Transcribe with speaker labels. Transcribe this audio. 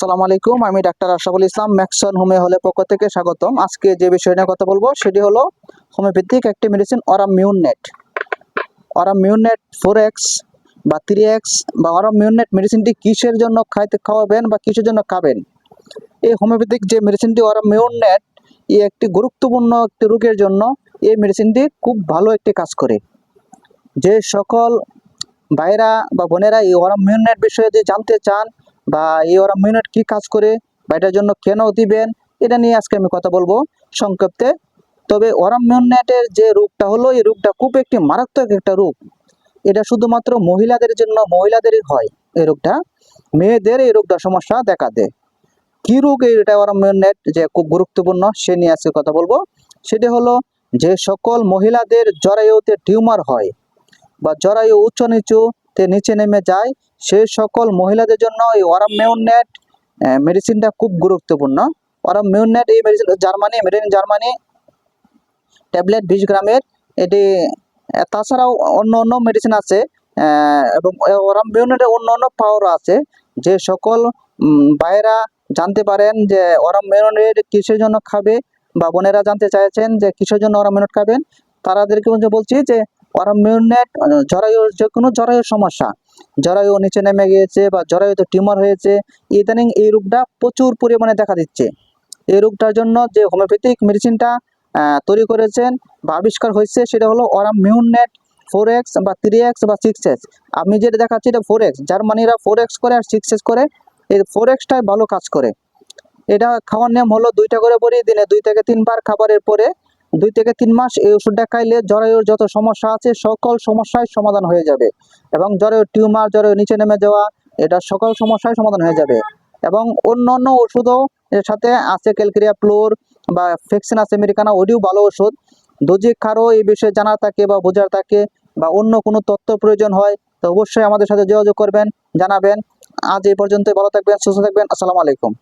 Speaker 1: আসসালামু আলাইকুম, আমি ডাক্তার আশরাফুল ইসলাম ম্যাক্সন হোমে হলে পক্ষ থেকে স্বাগতম। আজকে যে বিষয় নিয়ে কথা বলব, সেটি হলো হোমিওপ্যাথিক একটি medicine aurum mur nat aurum mur nat four X বা থ্রি এক্স বা অরাম মিউননেট মেডিসিনটি কিসের জন্য খাইতে খাওয়াবেন বা কিসের জন্য খাবেন? এই হোমিওপ্যাথিক যে মেডিসিনটি অরাম মিউননেট এই একটি গুরুত্বপূর্ণ একটি রোগের জন্য এই মেডিসিনটি খুব ভালো একটি কাজ করে। যে সকল ভাইরা বা বোনেরা এই ওরাম মিউনেট বিষয়ে যদি জানতে চান বা এই ওরাম মিউনেট কী কাজ করে বা এটার জন্য কেন দিবেন, এটা নিয়ে আজকে আমি কথা বলব সংক্ষেপে তবে ওরাম মিউনেটের যে রোগটা হলো, এই রোগটা খুব একটি মারাত্মক একটা রোগ। এটা শুধুমাত্র মহিলাদের জন্য, মহিলাদেরই হয় এই রোগটা। মেয়েদের এই রোগটা সমস্যা দেখা দেয়। কি রোগ এটা ওরাম মিউনেট যে খুব গুরুত্বপূর্ণ, সে নিয়ে আজকে কথা বলব। সেটা হলো যে সকল মহিলাদের জরায়ুতে টিউমার হয় বা জরায়ু উচ্চ নিচুতে নিচে নেমে যায় সেই সকল মহিলাদের জন্য এই ওরাম মেউনেট মেডিসিনটা খুব গুরুত্বপূর্ণ। ওরাম মেউনেট এই medicine Germany made in Germany tablet বিশ গ্রামের। এটি তাছাড়াও অন্য অন্য মেডিসিন আছে এবং ওরাম মেউনেটের অন্য অন্য পাওয়ারও আছে। যে সকল ভাইয়েরা জানতে পারেন যে ওরাম মেউনেট কিসের জন্য খাবে, বা বোনেরা জানতে চাইছেন যে কিসের জন্য ওরাম মেউনেট খাবেন বলছে- বলছি যে অরামিউনেট জরায়ুর যে কোনো জরায়ুর সমস্যা। জরায়ু নিচে নেমে গিয়েছে বা জরায়ুতে টিউমার হয়েছে, ইদানিং এই রোগটা প্রচুর পরিমাণে দেখা দিচ্ছে। এই রোগটার জন্য যে হোমিওপ্যাথিক মেডিসিনটা তৈরি করেছেন, বা আবিষ্কার হয়েছে, সেটা হলো অরাম মিউনেট ফোর এক্স বা থ্রি এক্স বা সিক্স এক্স আমি যেটা দেখাচ্ছি এটা ফোর এক্স জার্মানিরা ফোর এক্স করে আর সিক্স এক্স করে, এই ফোর এক্সটাই ভালো কাজ করে। এটা খাওয়ার নিয়ম হলো দুইটা করে পরে দিনে দুই থেকে তিনবার খাবারের পরে দুই থেকে তিন মাস এই ওষুধটা খাইলে জরায়ুর যত সমস্যা আছে সকল সমস্যার সমাধান হয়ে যাবে এবং জরায়ুর টিউমার জরায়ু নিচে নেমে যাওয়া, এটা সকল সমস্যার সমাধান হয়ে যাবে এবং অন্য অন্য ওষুধও এর সাথে আছে ক্যালকেরিয়া, ফ্লোর বা ফেক্সিন আছে আমেরিকানা ওটিও ভালো ওষুধ। দোজিক কারও এই বিষয়ে জানা থাকে বা বোঝার থাকে বা অন্য কোনো তথ্য প্রয়োজন হয় তো অবশ্যই আমাদের সাথে যোগাযোগ করবেন, জানাবেন। আজ এই পর্যন্ত ভালো থাকবেন, সুস্থ থাকবেন, আসসালামু আলাইকুম।